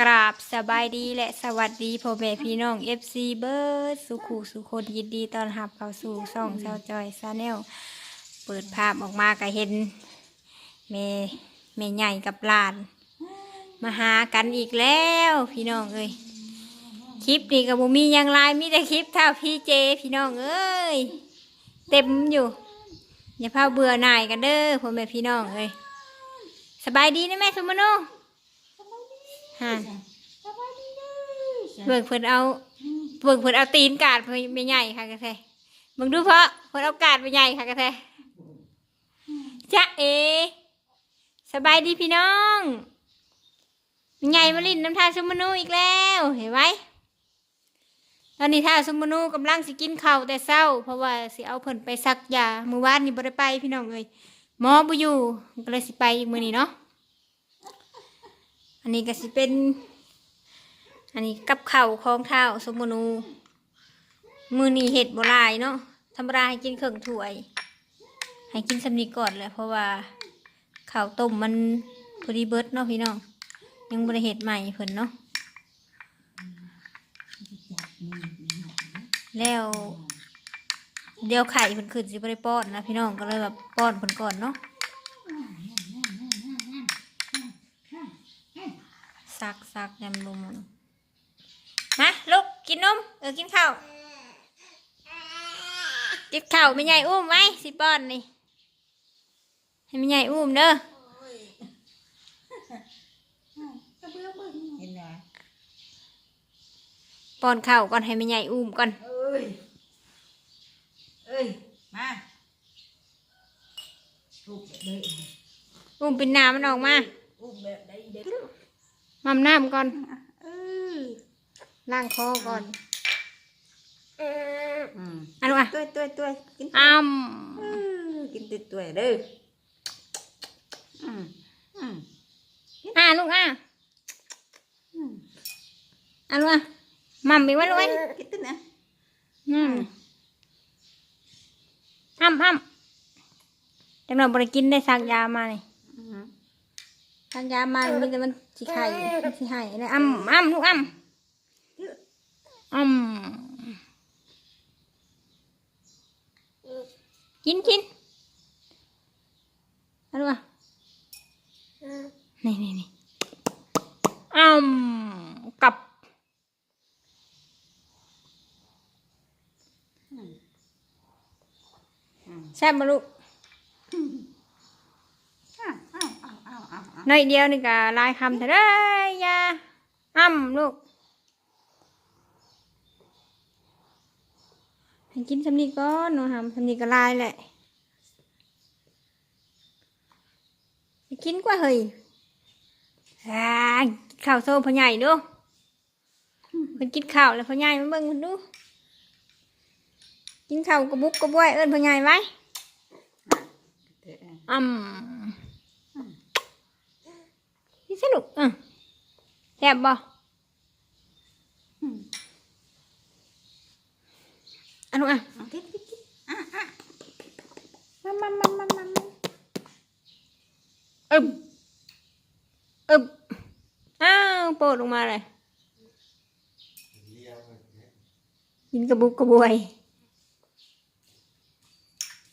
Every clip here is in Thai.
กราบสบายดีและสวัสดีพ่อแม่พี่น้อง FC เบิร์ดสุขุสุคนยินดีต้อนรับเข้าสู่ช่องเซาจอยซาแนลเปิดภาพออกมาก็เห็นเมเมใหญ่กับหลาน มาหากันอีกแล้วพี่น้องเอ้ยคลิปนี้กับบุมียังไลน์มีแต่คลิปเท่าพี่เจ พี่น้องเอ้ยเต็มอยู่ อย่าพาเบื่อหน่ายกันเด้อพ่อแม่พี่น้องเอ้ยสบายดีนะแม่สมโน ฮะเบิ่งเพิ่นเอาเบิ่งเพิ่นเอาตีนกาดไปใหญ่ค่ะกระแทมึงดูเพราะเพิ่นเอากาดไปใหญ่ค่ะกระแทจ๊ะเอ สบายดีพี่น้องใหญ่มาลินน้ำทาสมนูอีกแล้วเห็นไหมตอนนี้ท่าสมนูกำลังสิกินข้าวแต่เศร้า เพราะว่าสิเอาเพิ่นไปซักยามือวานนี่บ่ได้ไปพี่น้องเอ้ยหมอบ่อยู่ก็เลยสิไปอีกมื้อนี้เนาะ อันนี้ก็สิเป็น อันนี้กับข้าวของเท้าสมุนู มือนีเห็ดโบ่หลายเนาะธรรมดาให้กินเครื่องถ้วย ให้กินสำนีก่อนแหละเพราะว่าข้าวต้มมันพอดีเบิดเนาะพี่น้อง ยังบริเห็ดใหม่เพิ่นเนาะแล้วเดี๋ยวไข่เพิ่นขึ้นสิบริป้อนนะพี่น้องก็เลยแบบป้อนเพิ่นก่อนเนาะ ซักซักยำลงมันมาลูกกินนมเออกินข้าวกินข้าวไม่ใหญ่อุ้มไหมสิป้อนนี่ให้ไม่ใหญ่อุ้มเด้อเห็นไหมป้อนข้าวก่อนให้ไม่ใหญ่อุ้มก่อนเอ้ยเอ้ยมาลูกแบบได้อุ้มเป็นน้ำมันออกมาลูกแบบได้เด็ก มัมน้ำก่อนเออล้างคอก่อนอืมอันนู้นอะตัวตัวตัวกินอ้เออกินตัวตัวเด้ออืมอืมำอะลูกอะอืมอันนู้นอะมัมไปไว้ลูกไอ้กินตัวนะอืมอ้ำอ้ำจังหวะบริกินได้สักยามาเลยอืม สักยามามีแต่มันสีไข่มันสีไข่เลยอ้ำอ้ำลูกอ้ำอ้ำกินกินอันนู้นอะนี่นี่นี่อ้ำกับอืมอืมแซ่บมาลูก อ้าวอ้าวอ้าวอ้าวอ้าวอ้าว น้อยเดียวนี่ก็ลายคำเถอะเด้อยาอ้ำลูกให้กินสำนีก่อนหนูทำสำนีก็ลายแหละให้กินกว่าเฮ้ยอ่าข้าวโซ่พ่อใหญ่ดูเพิ่นกินข้าวแล้วพ่อใหญ่มาเบิ่งเพิ่นดู กินข้าวกระบุกกระบวยเอิ้นพ่อใหญ่ไว้เด้ออืม นี่สนุกอะแซ่บบ่อืมอันนู้นอะเอากินกินกินอะอะมามามามามามาอึบอึบอ้าวโปรดลงมาเลยกินกระบุกกระบวย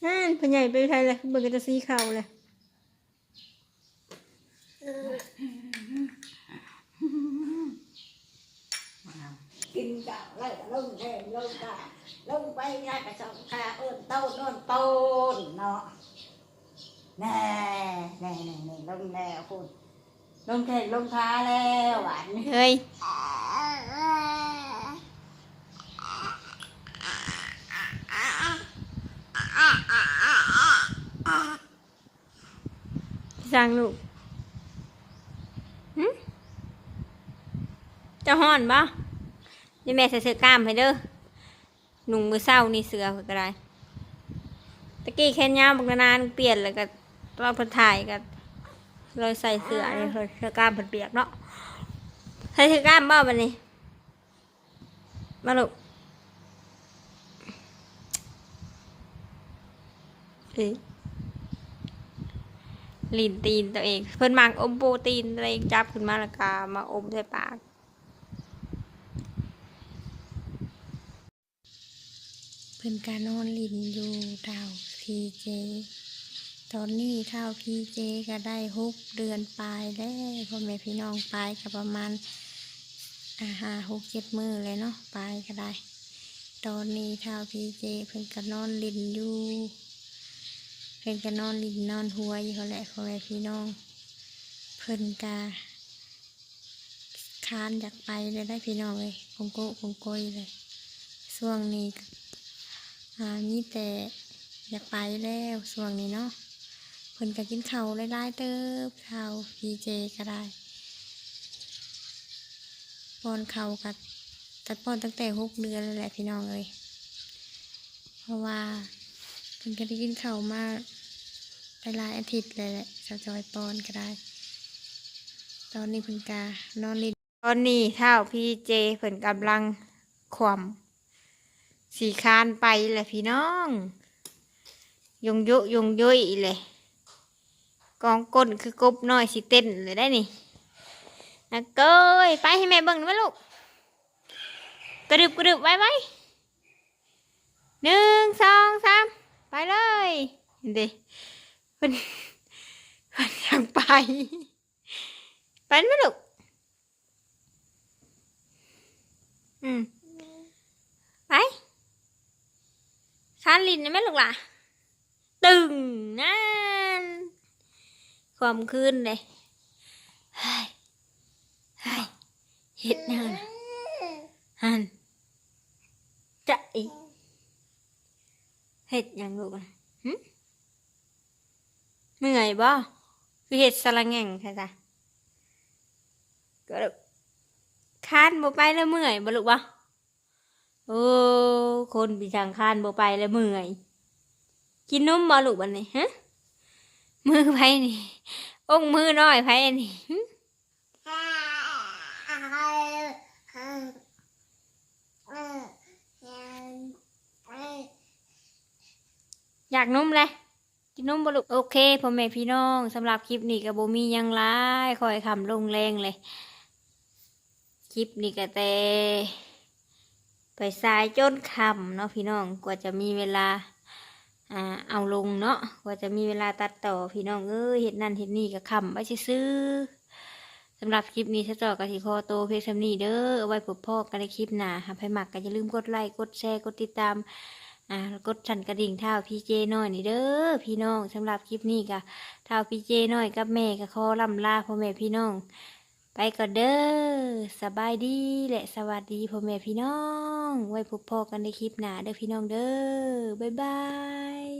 นั่นพ่อใหญ่ไปไทยเลยเบิกจะซีเข่าเลย กินกะเลยลงแทนลงกะลงไปยากระชองคาเอิ้นโต้นโน่ นโต้นเนาะแน่แน่แน่แน่ลงแล้วคุณลงแทนลงขาแล้วหวานนี่เฮ้ยสั่งลูกหึเจะห่อ นี่แม่ใส่เสื้อกล้ามให้เด้อหนุ่งมือเศร้านี่เสือก็ได้ตะกี้แค่ยาวบางนานเปลี่ยนแล้วก็ตอนเพิ่นถ่ายก็เลยใส่เสื้อนี่เลยเสื้อกล้ามเพิ่นเปียกเนาะใส่เสื้อกล้ามบ่บัดนี้มาลูกเอ้ยลินตีนตัวเอง เพิ่นมักอมโปรตีนตัวเองจับขึ้นมาแล้วก็มาอมใส่ปาก เพิ่นการนอนลินอยู่เท่าพีเจ ตอนนี้เท่าพีเจก็ได้หกเดือนปลายแล้วพ่อแม่พี่น้องปลายก็ประมาณอาหาหกเจ็ดมือเลยเนาะปลายก็ได้ ตอนนี้เท่าพีเจเพิ่นก็นอนลินอยู่เพิ่นก็นอนลินนอนหัวอยู่เขาแหละพ่อแม่พี่น้อง เพิ่นกาคานอยากไปเลยได้พี่น้องเลยคงโกะคงโกยเลยช่วงนี้ อ่ามีแต่อยากไปแล้วช่วงนี้เนาะเพิ่นก็กินข้าวหลายๆเติบข้าวพีเจก็ได้ป้อนข้าวกับตัดป้อนตั้งแต่หกเดือนแล้วแหละพี่น้องเลยเพราะว่าเพิ่นก็ได้กินข้าวมาหลายอาทิตย์เลยแหละสาวจอยปอนก็ได้ ตอนนี้เพิ่นกานอนลินตอนนี้เท่าพี่เจเพิ่นกำลังขวม สีคานไปแหละพี่น้อง ยงยุยงยุยเลยกองก้นคือกบน้อยสิเต้นเลยได้นี่นะเกยไปให้แม่เบิ่งหน่อยไหมลูกกระดึบกระดึบไว้ไว้หนึ่งสองสามไปเลยเห็นดิมันมันยากไปไปไหมลูกอืมไป คานลินนะไหมลูกล่ะ ตึงนั่นความคืนเลยเฮ้ยเฮ้ยเฮ็ดนวนะฮันจะอีเห็ดยังลูกนะเมื่อยบ่คือเห็ดสลังแง่งใช่จ้ะก็คานบ่ไปแล้วเมื่อยบ่ลูกบ่ โอ้ คนปีจังคานบ่ไปแล้วเมื่อย กินนมบ่ลูกบัดนี้ฮะ มือไผนี่องมือน้อยไผนี่อยากนมเลยกินนมบ่ลูกโอเคพ่อแม่พี่น้องสำหรับคลิปนี้ก็บ่มียังหลายคอยคำลงแรงเลย คลิปนี้ก็แต่ ไปสายจนคำเนาะพี่น้องกว่าจะมีเวลาอ่าเอาลงเนาะกว่าจะมีเวลาตัดต่อพี่น้องเอ้ยเห็ดนั่นเห็ดนี่ก็คำไว้ซื้อสำหรับคลิปนี้ถ้าจอกกะทิคอโตเพียงสำนีเด้อเอาไว้พบพ่อกันในคลิปหน้าหากใครมักก็อย่าลืมกดไลค์กดแชร์กดติดตามอ่ากดสั่นกระดิ่งเท้าพี่เจน้อยนี่เด้อพี่น้องสำหรับคลิปนี้ก็เท้าพี่เจน้อยกับแม่ก็ขอลำลาพ่อแม่พี่น้อง ไปก่อนเด้อสบายดีและสวัสดีพ่อแม่พี่น้อง ไว้พบพอกันในคลิปหน้าเด้อพี่น้องเด้อบ๊ายบาย